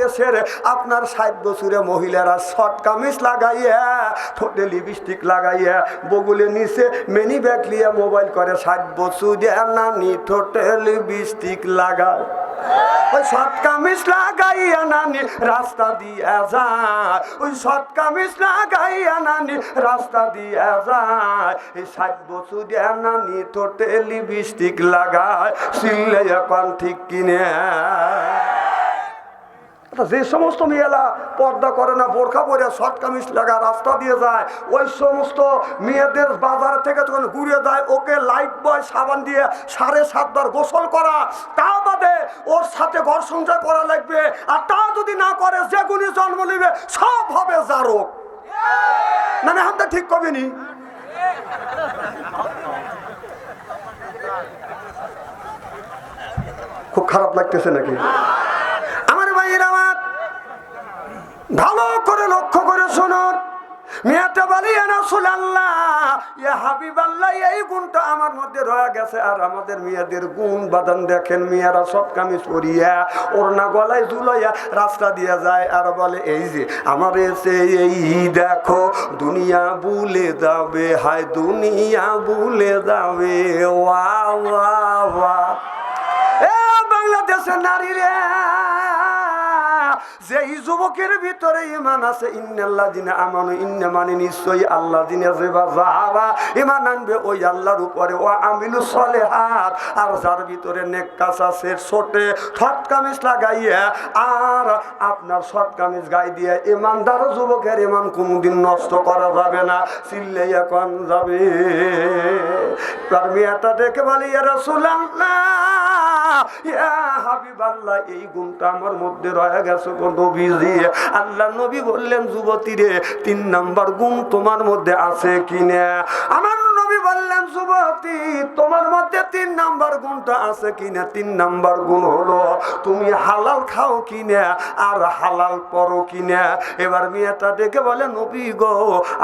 দেশের আপনার ষাট বছরে মহিলারা শর্ট কামিজ লাগাইয়া, ঠোঁটে লিপস্টিক লাগাইয়া, বগুলে নিচে মেনি ব্যাগ লিয়ে মোবাইল করে ষাট বছর নানি ঠোঁটে লিপস্টিক লাগায় ওই শর্ট কামিজ লাগাইয়া নানি রাস্তা দিয়া যায় ওই শর্ট কামিজ লাগাইয়া নানি রাস্তা দিয়া যায় এই ষাট বছর নানি ঠোঁটে লিপস্টিক লাগায় সিললে এখন ঠিক কিনে। যে সমস্ত মেয়েরা পর্দা করে না, বোরখা পরে শর্ট কামিজ লাগা, রাস্তা দিয়ে যায়, ওই সমস্ত মেয়েদের বাজার থেকে যখন ঘুরে যায়, ওকে লাইট বয় সাবান দিয়ে সাড়ে সাতবার গোসল করা, তা বাদে ওর সাথে ঘর সংসার করা লাগবে, আর তা যদি না করে, যে গুণী জন্ম নেবে, সব হবে জারক। মানে হামটা ঠিক কবিনি খুব খারাপ লাগতেছে নাকি? মেয়েটা বলি আল্লাহ ইয়া হাবিব আল্লাহ এই গুণটা আমার মধ্যে রয়ে গেছে। আর আমাদের মেয়েদের গুণ বাদান দেখেন, মেয়েরা সব কামিজ করিয়া ওর না গলায় ঝুলাইয়া রাস্তা দিয়ে যায়। আর বলে, এই যে আমার এসে এই দেখো, দুনিয়া ভুলে যাবে, হায়, দুনিয়া ভুলে যাবে। ওয়া ওয়া ওয়া। এ বাংলাদেশের নারী রে যে এই যুবকের ভিতরে ইমান আছে, ইন্নাল্লাহ দিনে আমানু, ইন্না মানে নিশ্চয়ই আল্লাহ দিনে যে বা যাহারা ইমান আনবে ওই আল্লাহর উপরে। ও আমিলু সলেহাত, আর যার ভিতরে নেক আছে, ছোটে ঠট কামিজ লাগাইয়া, আর আপনার শর্ট কামিজ গাই দিয়ে ইমানদার যুবকের ইমান কোনোদিন নষ্ট করা যাবে না চিল্লে এখন যাবে। তার মেয়েটা দেখে বলি রসুল্লাহ ইয়া এই গুণটা আমার মধ্যে রয়ে গেছে আল্লাহ নবী বললেন যুবতী রে তিন নাম্বার গুণ তোমার মধ্যে আছে কিনা আমার নবী বললেন যুবতী তোমার মধ্যে তিন নাম্বার গুণটা আছে কিনা? তিন নাম্বার গুণ হলো, তুমি হালাল খাও কিনা আর হালাল পরো কিনা? এবার মেয়েটা ডেকে বলে, নবী গো,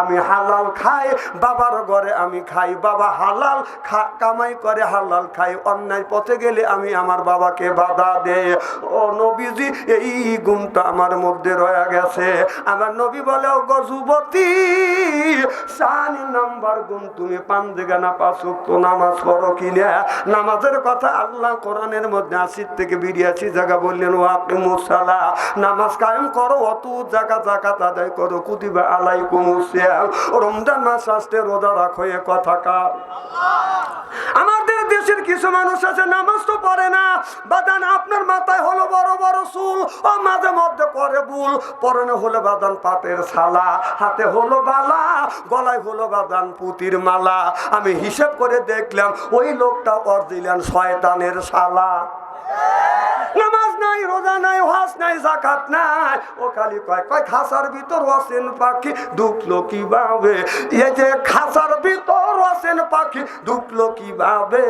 আমি হালাল খাই, বাবার ঘরে আমি খাই, বাবা হালাল কামাই করে হালাল খাই অন্যায় পথে গেলে আমি আমার বাবাকে বাধা দে ও নবীজি, এই গুণটা আমার মধ্যে রয়ে গেছে। আমার নবী বলে, ও গো যুবতী চার নাম্বার গুণ তুমি পান না পাঁচ তো নামাজ পড়ো কিনা নামাজের কথা আল্লাহ কোরআনের মধ্যে আশির থেকে বিরিয়াশি জায়গা বললেন ও আপনি মুসালা নামাজ কায়েম করো অত জায়গা জাকাত আদায় করো কুতিবা আলাই কুমুসিয়াম রমজান মাস আসতে রোজা রাখো এ কথা কার? আমাদের দেশের কিছু মানুষ আছে নামাজ তো পড়ে না। বাদান আপনার মাথায় বড় বড় চুল, ও মাঝে মধ্যে করে বুল। পরনে হলো বাদান পাটের ছালা হাতে হলো বালা, গলায় হলো বাদান পুতির মালা। আমি হিসেব করে দেখলাম, ওই লোকটা অরিজিনাল শয়তানের শালা। নাই রোজা নাই হাস নাই জাকাত নাই ও খালি কয় কয় খাসার ভিতর আছেন পাখি ঢুকলো কীভাবে এই যে খাসার ভিতর আছেন পাখি ঢুকলো কীভাবে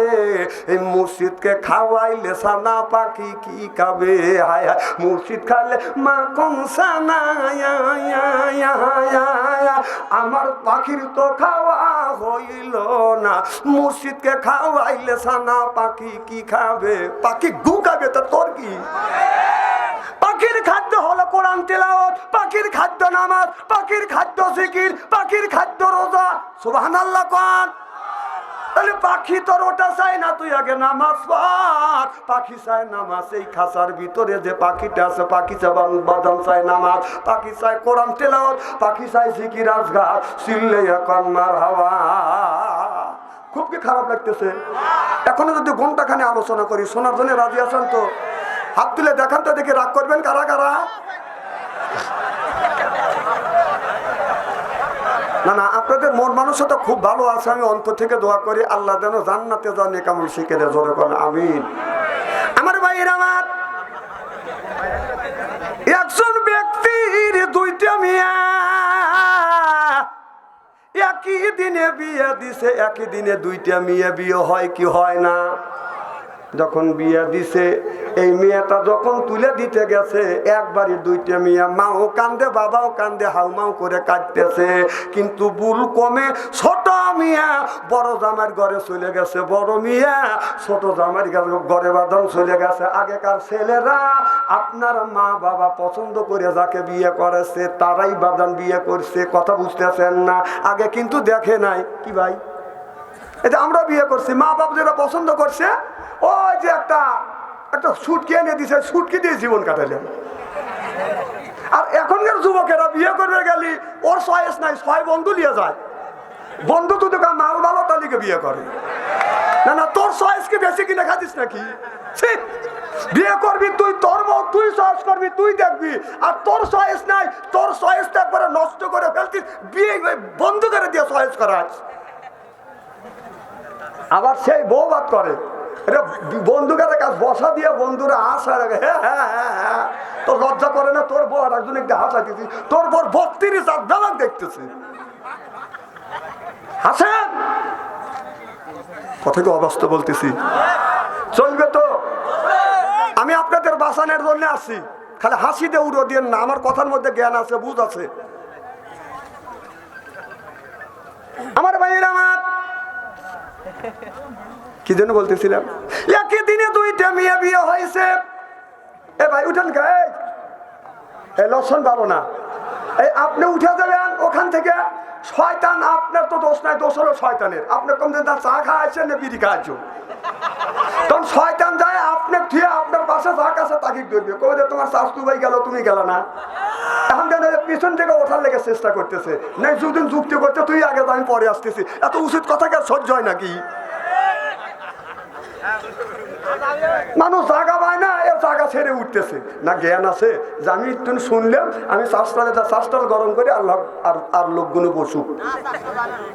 এই মুর্শিদকে খাওয়াইলে সানা পাখি কি খাবে হায় হায় মুর্শিদ খালে মা কম সানা। আমার পাখির তো খাওয়া হইল না। মুর্শিদকে খাওয়াইলে সানা পাখি কি খাবে? পাখি গু খাবে তা তোর কি? পাখির খাদ্য হলো কোরআন তেলাওয়াত, পাখির খাদ্য নামাজ, পাখির খাদ্য জিকির, পাখির খাদ্য রোজা। সুবহানাল্লাহ কোন তাহলে পাখি তোর ওটা চাই না, তুই আগে নামাজ পড়। পাখি চাই নামাজ, এই খাসার ভিতরে যে পাখিটা আছে, পাখি চাই বাদাম চাই নামাজ, পাখি চাই কোরআন তেলাওয়াত, পাখি চাই জিকির আজগার সিল্লে এখন মার হাওয়া। খুব কি খারাপ লাগতেছে? এখনও যদি ঘন্টাখানে আলোচনা করি, শোনার জন্য রাজি আছেন তো? হাত তুলে দেখান তো দেখে রাগ করবেন কারা কারা? না না, আপনাদের মন মানসিকতা খুব ভালো আছে, আমি অন্তর থেকে দোয়া করি, আল্লাহ যেন জান্নাতে যান কেমন শিখে দেয়, জোরে করেন আমিন। আমার ভাইয়ের আমার, একজন ব্যক্তির দুইটা মিয়া। একই দিনে বিয়ে দিছে, একই দিনে দুইটা মেয়ে বিয়ে হয় কি হয় না? যখন বিয়ে দিছে, এই মেয়েটা যখন তুলে দিতে গেছে, একবারই দুইটা মেয়ে মাও কান্দে, বাবাও কান্দে, হাউমাউ করে কাটতেছে কিন্তু বুল কমে ছোট মিয়া বড় জামার ঘরে চলে গেছে, বড় মিয়া ছোট জামার ঘরে- বাঁধন চলে গেছে। আগেকার ছেলেরা আপনার মা বাবা পছন্দ করে যাকে বিয়ে করেছে, তারাই বাদান বিয়ে করছে, কথা বুঝতেছেন না। আগে কিন্তু দেখে নাই। কি ভাই? এটা আমরা বিয়ে করছি। মা বাপ যেটা পছন্দ করছে, ওই যে একটা একটা সুটকি এনে দিছে সুটকি দিয়ে জীবন কাটালেন আর এখনকার যুবকেরা বিয়ে করবে গেলি, ওর সয়েস নাই, ছয় বন্ধু নিয়ে যায়। বন্ধু তো তোকে মাল ভালো তালিকে বিয়ে করে। না না, তোর চয়েস কি বেশি কিনে খাতিস নাকি! বিয়ে করবি তুই, তোর বউ, তুই সয়েস করবি, তুই দেখবি। আর তোর সয়েস নাই, তোর চয়েসটা একবারে নষ্ট করে ফেলতিস, বিয়ে বন্ধু করে দিয়ে চয়েস করাস। আবার সেই বউ বাদ করে। এটা বন্ধুকারের কাছে বসা দিয়ে বন্ধুরা হাসা রাখে হ্যাঁ হ্যাঁ হ্যাঁ হ্যাঁ। তোর লজ্জা করে না, তোর বউ আর একজন একটু হাসা দিচ্ছি তোর বউ বত্রিশ আর দেখতেছে। হাসেন! কথা কি অবস্থা বলতেছি। চলবে তো? আমি আপনাদের বাসানের জন্য আসি খালি হাসি দিয়ে উড়ো দিয়ে না। আমার কথার মধ্যে জ্ঞান আছে, বুঝ আছে আমার ভাইয়ের আমার কি জন্য বলতেছিলাম? একই দিনে দুইটা মেয়ে বিয়ে হয়েছে। এ ভাই, উঠেন কে এই। লক্ষণ ভালো না। এই আপনি উঠে যাবেন ওখান থেকে। শয়তান আপনার তো দোষ নাই, দোষ হলো শয়তানের। আপনি কম দিন চা খাওয়াচ্ছেন না বিড়ি খাওয়াচ্ছেন তখন শয়তান যায় আপনার থুয়ে আপনার পাশে যা কাছে তাকে ধরবে। কবে যে তোমার শাস্তু ভাই গেল, তুমি গেল না। এখন যেন পিছন থেকে ওঠার লেগে চেষ্টা করতেছে। নাই যুদিন যুক্তি করতে তুই আগে আমি পরে আসতেছি। এত উচিত কথা কে সহ্য হয় নাকি? মানুষ জায়গা পায় না এর জায়গা ছেড়ে উঠতেছে। না জ্ঞান আছে যে আমি একটু শুনলাম, আমি চাষটালে চাষটাল গরম করে আল্লাহ আর আর লোকগুলো বসুক।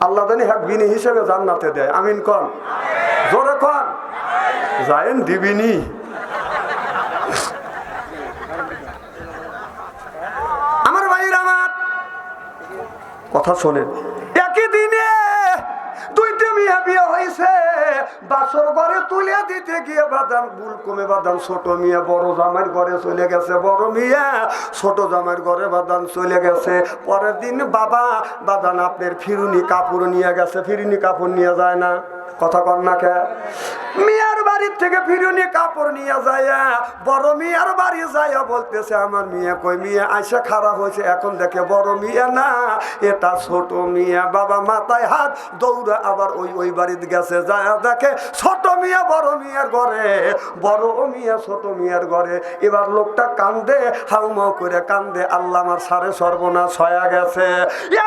আল্লাহ জানি হ্যাঁ বিনি হিসেবে জান্নাতে দেয়। আমিন কন? জোরে কন? যায়েন দিবিনি। আমার ভাইয়ের আমার। কথা শোনেন। একই দিনে দুইটা মিয়া বিয়ে হয়েছে। বাসর ঘরে তুলে দিতে গিয়ে বাদাম বুল কমে বাদাম ছোট মিয়া, বড় জামার ঘরে চলে গেছে, বড় মিয়া। ছোট জামার ঘরে বাদাম চলে গেছে। পরের দিন বাবা বাদান আপনার ফিরুনি কাপড় নিয়ে গেছে, ফিরুনি কাপড় নিয়ে যায় না। কথা কর না কে? মিয়ার বাড়ির থেকে ফিরুনি কাপড় নিয়ে যায়, বড় মিয়ার বাড়ি যায় বলতেছে, আমার মিয়া কই মিয়া, আইসা খারাপ হয়েছে, এখন দেখে বড় মিয়া না, এটা ছোট মিয়া। বাবা মাথায় হাত দৌড়ে আবার ওই ওই বাড়িতে গেছে, যায় দেখে ছোট মিয়া বড় মিয়ার ঘরে, বড় মিয়া ছোট মিয়ার ঘরে। এবার লোকটা কান্দে, হাউমাউ করে কান্দে, আল্লাহ আমার সারে সর্বনাশ হয়ে গেছে।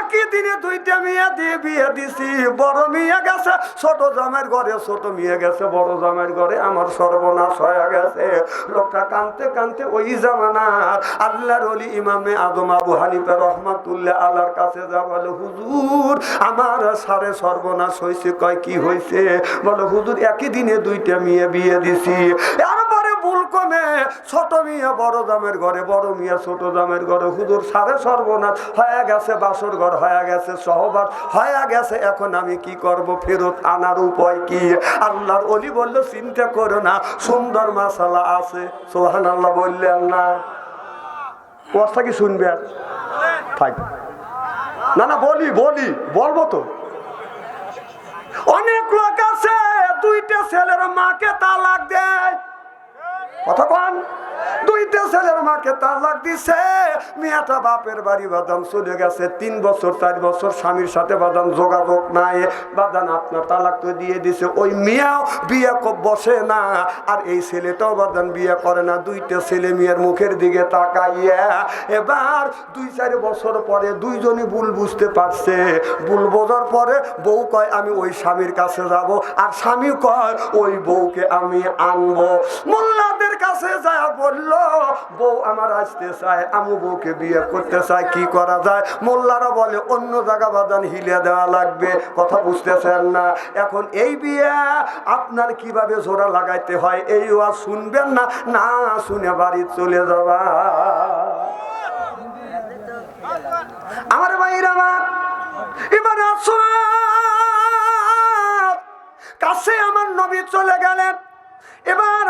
একই দিনে দুইটা মিয়া দিয়ে বিয়ে দিছি, বড় মিয়া গেছে, ছোট জামের ঘরে ছোট মেয়ে গেছে, বড় জামের ঘরে আমার সর্বনাশ হয়ে গেছে। লোকটা কানতে কানতে ওই জামানা আল্লাহর অলি ইমামে আদম আবু হানিফে রহমাতুল্লাহ আল্লাহর কাছে যা বলে, হুজুর, আমার সারে সর্বনাশ হয়েছে কয়, কি হয়েছে বলে, হুজুর, একই দিনে দুইটা মেয়ে বিয়ে দিছি। এরপরে ভুল ছোট মিয়া বড় দামের ঘরে, বড় মিয়া ছোট দামের ঘরে, হুজুর সারে সর্বনাশ। হয়ে গেছে বাসর ঘর, হয়ে গেছে সহবাস হয়ে গেছে এখন আমি কি করব? ফেরত আনার উপায় কি? আল্লাহর অলি বলল, চিন্তা করো না, সুন্দর মাসালা আছে। সোহান আল্লাহ। বললেন না কথা কি শুনবে না না, বলি বলি, বলব তো। অনেক লোক আছে, দুইটা ছেলের মাকে তালাক দেয়। কথা দুইটা ছেলের মাকে তালাক দিছে। মেয়েটা বাপের বাড়ি বাদাম চলে গেছে। তিন বছর, চার বছর স্বামীর সাথে বাদাম যোগাযোগ নাই। বাদান আপনার তালাক তো দিয়ে দিছে। ওই মেয়েও বিয়ে বসে না। আর এই ছেলেটাও বাদান বিয়ে করে না। দুইটা ছেলে মেয়ের মুখের দিকে তাকাইয়া এবার দুই, চার বছর পরে দুইজনই ভুল বুঝতে পারছে। ভুল বোঝার পরে বউ কয়, আমি ওই স্বামীর কাছে যাব। আর স্বামী কয়, ওই বউকে আমি আনব। মোল্লাদের কাছে যায় বলল, বউ আমার আসতে চায়, আমি বউকে বিয়ে করতে চাই কি করা যায়? মোল্লারা বলে, অন্য জায়গা বাদান হিলে দেওয়া লাগবে, কথা বুঝতেছেন না। এখন এই বিয়ে আপনার কীভাবে জোড়া লাগাইতে হয়, এই ওয়া শুনবেন না? না শুনে বাড়ি চলে যাবা। আমার ভাইর আমার, এবার কাছে আমার নবী চলে গেলেন। এবার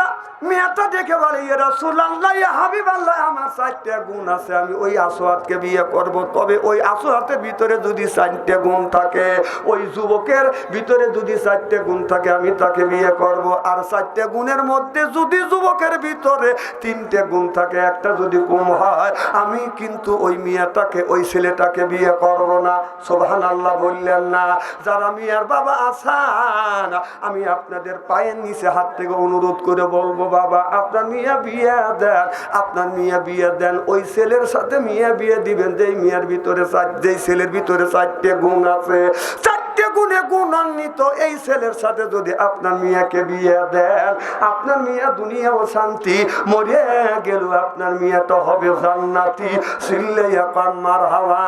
মেয়েটা দেখে বলে এরা সুলাল্লাহ হাবিব আল্লাহ আমার চারটে গুণ আছে, আমি ওই আসোয়াদকে বিয়ে করব। তবে ওই আসোয়াতের ভিতরে যদি চারটে গুণ থাকে, ওই যুবকের ভিতরে যদি চারটে গুণ থাকে, আমি তাকে বিয়ে করব। আর চারটে গুণের মধ্যে যদি যুবকের ভিতরে তিনটে গুণ থাকে, একটা যদি কম হয়, আমি কিন্তু ওই মেয়েটাকে, ওই ছেলেটাকে বিয়ে করব না। সোভান আল্লাহ বললেন না। যারা মেয়ের বাবা আসান আমি আপনাদের পায়ের নিচে হাত থেকে অনুরোধ করে বলব, বাবা, আপনার মিয়া বিয়ে দেন, আপনার মিয়া বিয়ে দেন, ওই ছেলের সাথে মিয়া বিয়ে দিবেন, যেই মেয়ের ভিতরে যেই ছেলের ভিতরে চারটে গুণ আছে, চারটে গুণে গুণান্বিত, এই ছেলের সাথে যদি আপনার মিয়াকে বিয়ে দেন, আপনার মিয়া দুনিয়াও শান্তি, মরে গেল আপনার মিয়াটা হবে জান্নাতি সিল্লে এখন মার হাওয়া।